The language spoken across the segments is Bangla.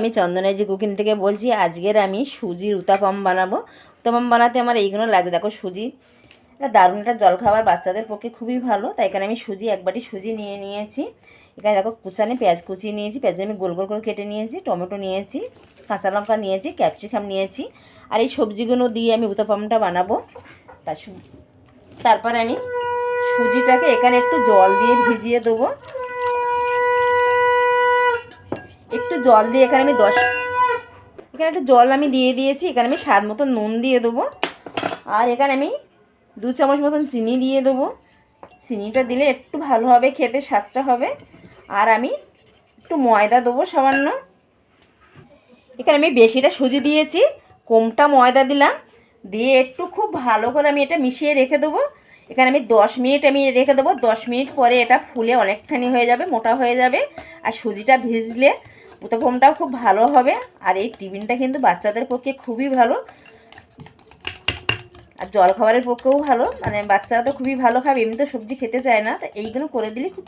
আমি চন্দনের যে কুকিং থেকে বলছি, আজকের আমি সুজির উতাপম বানাবো। উতাপম বানাতে আমার এইগুলো লাগবে দেখো সুজি, এটা দারুণ একটা জলখাবার, বাচ্চাদের পক্ষে খুবই ভালো। তাই এখানে আমি সুজি, এক বাটি সুজি নিয়ে নিয়েছি। এখানে দেখো কুচানে পেঁয়াজ কুচিয়ে নিয়েছি পেঁয়াজটা আমি গোল গোল করে কেটে নিয়েছি, টমেটো নিয়েছি, কাঁচা লঙ্কা নিয়েছি, ক্যাপসিকাম নিয়েছি, আর এই সবজিগুলো দিয়ে আমি উতাপমটা বানাবো। তার তারপরে আমি সুজিটাকে এখানে একটু জল দিয়ে ভিজিয়ে দেবো। একটু জল দিয়ে এখানে আমি দশ এখানে একটু জল আমি দিয়ে দিয়েছি, এখানে আমি স্বাদ মতো নুন দিয়ে দেবো। আর এখানে আমি দু চামচ মতন চিনি দিয়ে দেবো। চিনিটা দিলে একটু ভালো হবে, খেতে স্বাদটা হবে। আর আমি একটু ময়দা দেবো সামান্য। এখানে আমি বেশিটা সুজি দিয়েছি, কমটা ময়দা দিলাম। দিয়ে একটু খুব ভালো করে আমি এটা মিশিয়ে রেখে দেবো। এখানে আমি দশ মিনিট আমি রেখে দেবো। দশ মিনিট পরে এটা ফুলে অনেকখানি হয়ে যাবে, মোটা হয়ে যাবে। আর সুজিটা ভিজলে উত্তপমটাও খুব ভালো হবে। আর এই টিফিনটা কিন্তু বাচ্চাদের পক্ষে খুবই ভালো। আর জল খাবারের পক্ষেও ভালো। মানে বাচ্চারা তো খুবই ভালো খাবে এমনি তো সবজি খেতে চায় না। তো এইগুলো করে দিলে খুব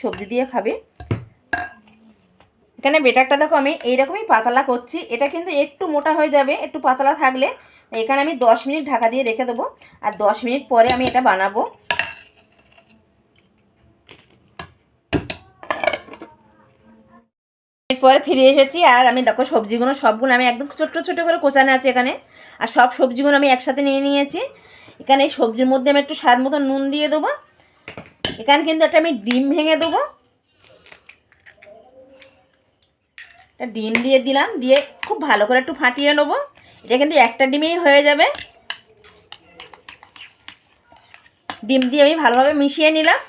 সবজি দিয়ে খাবে। এখানে বেটারটা দেখো, আমি এইরকমই পাতলা করছি। এটা কিন্তু একটু মোটা হয়ে যাবে, একটু পাতলা থাকলে। এখানে আমি দশ মিনিট ঢাকা দিয়ে রেখে দেবো। আর দশ মিনিট পরে আমি এটা বানাবো। পরে ফিরে এসেছি আর আমি দেখো সবজিগুলো সবগুলো আমি একদম ছোট্ট ছোটো করে কোচানো আছে এখানে। আর সব সবজিগুলো আমি একসাথে নিয়ে নিয়েছি। এখানে এই সবজির মধ্যে আমি একটু স্বাদ মতো নুন দিয়ে দেবো। এখানে কিন্তু একটা আমি ডিম ভেঙে দেবো। একটা ডিম দিয়ে দিলাম, দিয়ে খুব ভালো করে একটু ফাটিয়ে নেব। এটা কিন্তু একটা ডিমেই হয়ে যাবে। ডিম দিয়ে আমি ভালোভাবে মিশিয়ে নিলাম।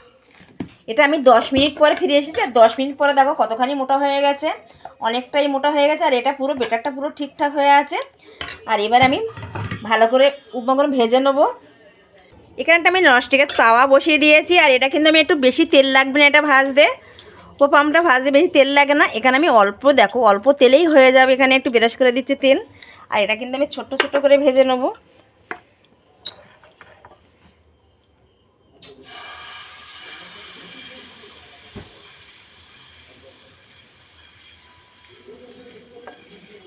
এটা আমি দশ মিনিট পরে ফিরে এসেছি, আর দশ মিনিট পরে দেখো কতখানি মোটা হয়ে গেছে, অনেকটাই মোটা হয়ে গেছে, আর এটা পুরো বেটারটা পুরো ঠিকঠাক হয়ে আছে। আর এবার আমি ভালো করে উপমাগুলো ভেজে নেব। এখানটা আমি ননস্টিকের তাওয়া বসিয়ে দিয়েছি, আর এটা কিন্তু আমি একটু বেশি তেল লাগবে না এটা ভাজতে। ও পামটা ভাজতে বেশি তেল লাগে না, এখানে আমি অল্প, দেখো অল্প তেলেই হয়ে যাবে, এখানে একটু বেরাস করে দিচ্ছি তেল। আর এটা কিন্তু আমি ছোট্ট ছোট্ট করে ভেজে নেব।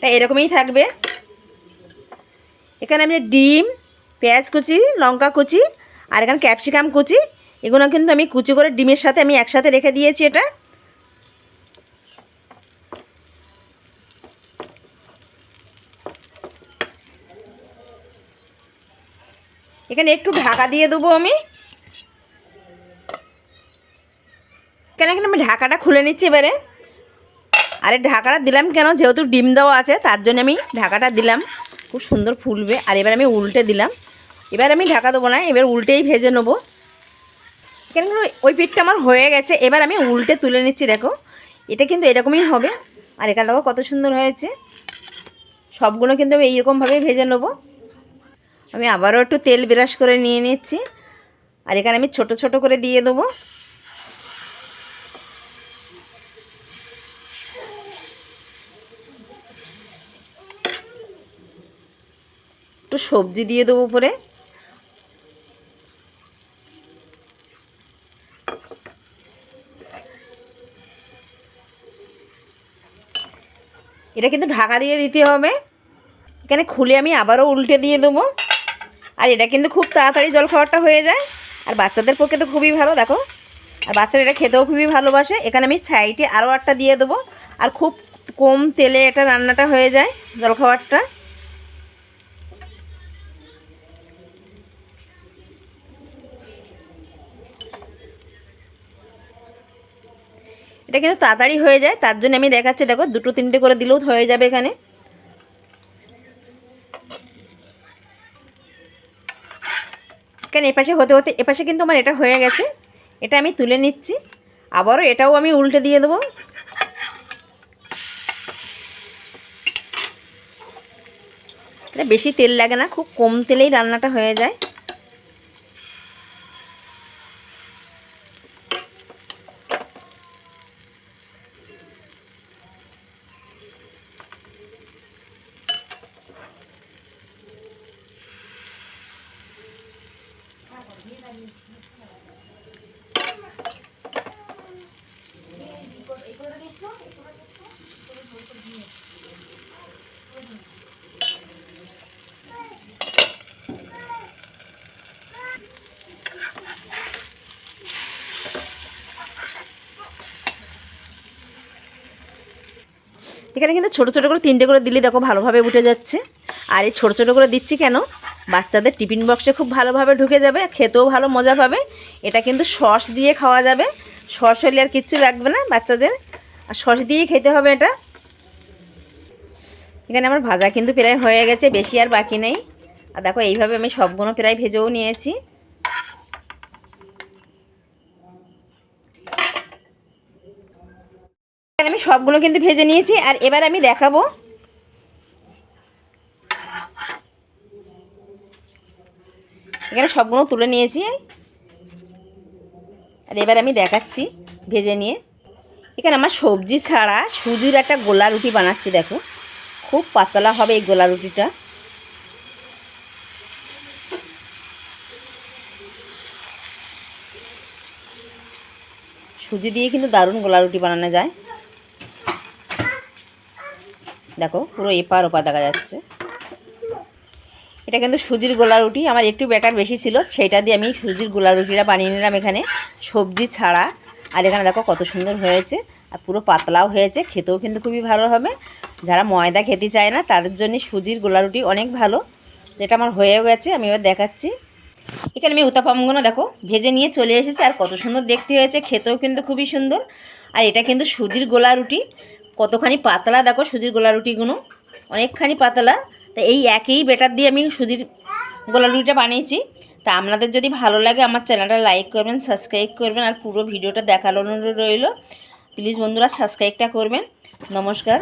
তা এরকমই থাকবে। এখানে আমি ডিম, পেঁয়াজ কুচি, লঙ্কা কুচি, আর এখানে ক্যাপসিকাম কুচি। এগুলো কিন্তু আমি কুচি করে ডিমের সাথে আমি একসাথে রেখে দিয়েছি এটা। এখানে একটু ঢাকা দিয়ে দেবো আমি। কেন এখানে আমি ঢাকাটা খুলে নিচ্ছি এবারে? আরে ঢাকাটা দিলাম কেন? যেহেতু ডিম দেওয়া আছে, তার জন্য আমি ঢাকাটা দিলাম। খুব সুন্দর ফুলবে। আর এবার আমি উল্টে দিলাম। এবার আমি ঢাকা দেবো না, এবার উল্টেই ভেজে নেব। কেন ওই পিঠটা আমার হয়ে গেছে। এবার আমি উল্টে তুলে নিচ্ছি, দেখো। এটা কিন্তু এরকমই হবে। আর এখানে দেখো কত সুন্দর হয়েছে। সবগুলো কিন্তু আমি এইরকমভাবেই ভেজে নেব। আমি আবারও একটু তেল ব্রাশ করে নিয়ে নিচ্ছি। আর এখানে আমি ছোট ছোট করে দিয়ে দেবো। একটু সবজি দিয়ে দেবো উপরে। এটা কিন্তু ঢাকা দিয়ে দিতে হবে। এখানে খুলে আমি আবারও উল্টে দিয়ে দেবো। আর এটা কিন্তু খুব তাড়াতাড়ি জলখাবারটা হয়ে যায়। আর বাচ্চাদের পক্ষে তো খুবই ভালো, দেখো। আর বাচ্চারা এটা খেতেও খুবই ভালোবাসে। এখানে আমি সাইডে আরও একটা দিয়ে দেবো। আর খুব কম তেলে এটা রান্নাটা হয়ে যায় জলখাবারটা। এটা কিন্তু তাড়াতাড়ি হয়ে যায়, তার জন্য আমি দেখাচ্ছি, দেখো, দুটো তিনটে করে দিলেও হয়ে যাবে এখানে। কেন, এপাশে হতে হতে, এপাশে কিন্তু আমার এটা হয়ে গেছে। এটা আমি তুলে নিচ্ছি। আবারও এটাও আমি উল্টে দিয়ে দেবো। এটা বেশি তেল লাগে না, খুব কম তেলেই রান্নাটা হয়ে যায়। এখানে কিন্তু ছোটো ছোটো করে তিনটে করে দিলে দেখো ভালোভাবে উঠে যাচ্ছে। আর এই ছোটো ছোটো করে দিচ্ছি কেন? বাচ্চাদের টিফিন বক্সে খুব ভালোভাবে ঢুকে যাবে, খেতেও ভালো মজা পাবে। এটা কিন্তু সস দিয়ে খাওয়া যাবে। সস হলে আর কিচ্ছু লাগবে না বাচ্চাদের। আর সস দিয়েই খেতে হবে এটা। এখানে আমার ভাজা কিন্তু প্রায় হয়ে গেছে, বেশি আর বাকি নেই। আর দেখো, এইভাবে আমি সবগুলো প্রায় ভেজেও নিয়েছি। আমি সবগুলো কিন্তু ভেজে নিয়েছি। আর এবার আমি দেখাবো এখানে সবগুলো তুলে নিয়েছি। আর এবার আমি দেখাচ্ছি ভেজে নিয়ে। এখানে আমার সবজি ছাড়া সুজির একটা গোলা রুটি বানাচ্ছি, দেখো। খুব পাতলা হবে এই গোলা রুটিটা। সুজি দিয়ে কিন্তু দারুণ গোলা রুটি বানানো যায়। দেখো, পুরো এপার ওপার দেখা যাচ্ছে। এটা কিন্তু সুজির গোলা রুটি। আমার একটু ব্যাটার বেশি ছিল, সেইটা দিয়ে আমি সুজির গোলা রুটিটা বানিয়ে নিলাম এখানে, সবজি ছাড়া। আর এখানে দেখো কত সুন্দর হয়েছে, আর পুরো পাতলাও হয়েছে, খেতেও কিন্তু খুবই ভালো হবে। যারা ময়দা খেতে চায় না, তাদের জন্য সুজির গোলা রুটি অনেক ভালো। যেটা আমার হয়েও গেছে, আমি এবার দেখাচ্ছি। এখানে আমি উতাপামগুলো দেখো ভেজে নিয়ে চলে এসেছি, আর কত সুন্দর দেখতে হয়েছে, খেতেও কিন্তু খুবই সুন্দর। আর এটা কিন্তু সুজির গোলা রুটি, কতখানি পাতলা দেখো সুজির গোলা রুটিগুলো অনেকখানি পাতলা। তা এই একই বেটার দিয়ে আমি সুজির গোলা রুটিটা বানিয়েছি। তা আপনাদের যদি ভালো লাগে আমার চ্যানেলটা লাইক করবেন, সাবস্ক্রাইব করবেন আর পুরো ভিডিওটা অনুরোধ রইল। প্লিজ বন্ধুরা সাবস্ক্রাইবটা করবেন। নমস্কার।